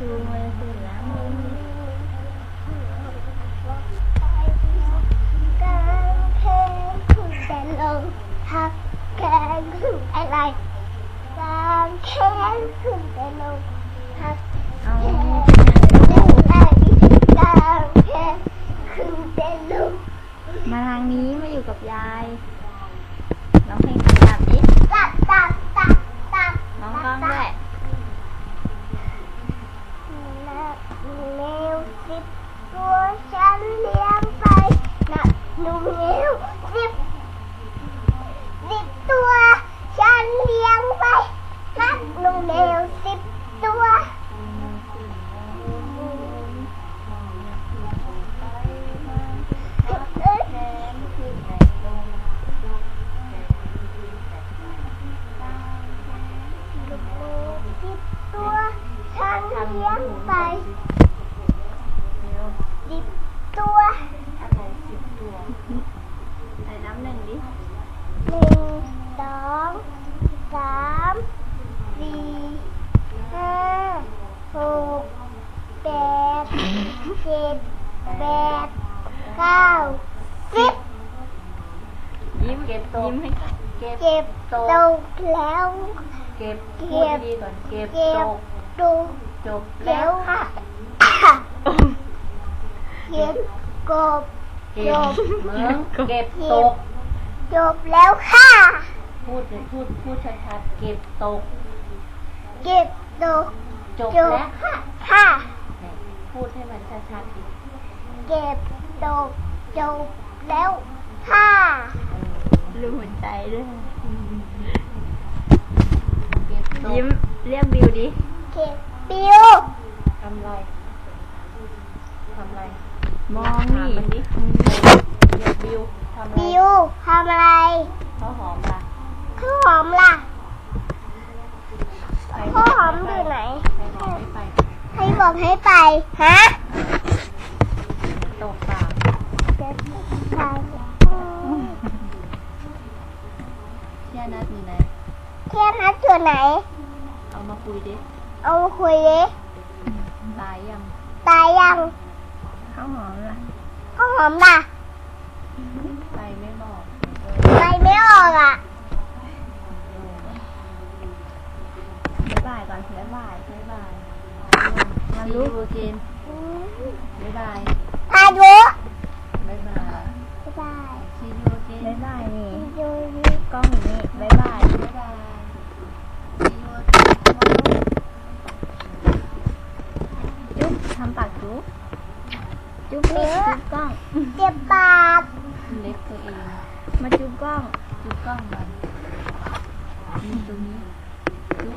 chuông lên thì lãng lên Hãy เลี้ยงไปดิบตัวอะไรสิบตัวใส่น้ำหนึ่งดิหนึ่งสองสามสี่ห้าหกแปดเจ็ดแปดเก้าสิบยิ้มเก็บตกเก็บตกแล้ว เก็บพูดดีก่อนเก็บตก do จบแล้แล้ววค่ะเก็บกบเก็บเมืองเก็บตก จบแล้วค่ะ พูดเลยพูดพูดชัดๆเก็บตก เก็บตก จบจบแล้วค่ะค่ะไหนพูดให้มันชัดๆดิเก็บตก จบแล้วค่ะรูปหัวใจด้วยเก็บตกยิ้มเรียกบิวดิเก็บ ปิวทำไรทำไรมองนี่ถามันดิเก็บบิวทำไรปิวทำอะไรข้าวหอมล่ะข้าวหอมล่ะใครข้าวหอมอยู่ไหน ใครบอกไม่ไปให้บอกให้ไป ฮะตกเปล่าเก็บไปเที่ยนัดอยู่ไหน เทียนนัดอยู่ไหน เอามาคุยดิ เอามาคุยดิตายยังตายยังข้าวหอมล่ะข้าวหอมล่ะไปไม่บอกไปไม่ออกอะบ๊ายบายก่อนบ๊ายบายบ๊ายบายมาซีลุกยูเกนบ๊ายบายพายุบ๊ายบายบ๊ายบาย ซียูเกน บ๊ายบายนี่ ดู กล้องอยู่นี่บ๊ายบาย บ๊ายบายซียูเกน จุ๊บ ทำปากจุ๊บจุ๊บนี่จุ๊บกล้องเจ็บปากเล็กตัวเอง มาจุ๊บกล้องจุดกล้องมันนี่ตรงนี้จุ๊บ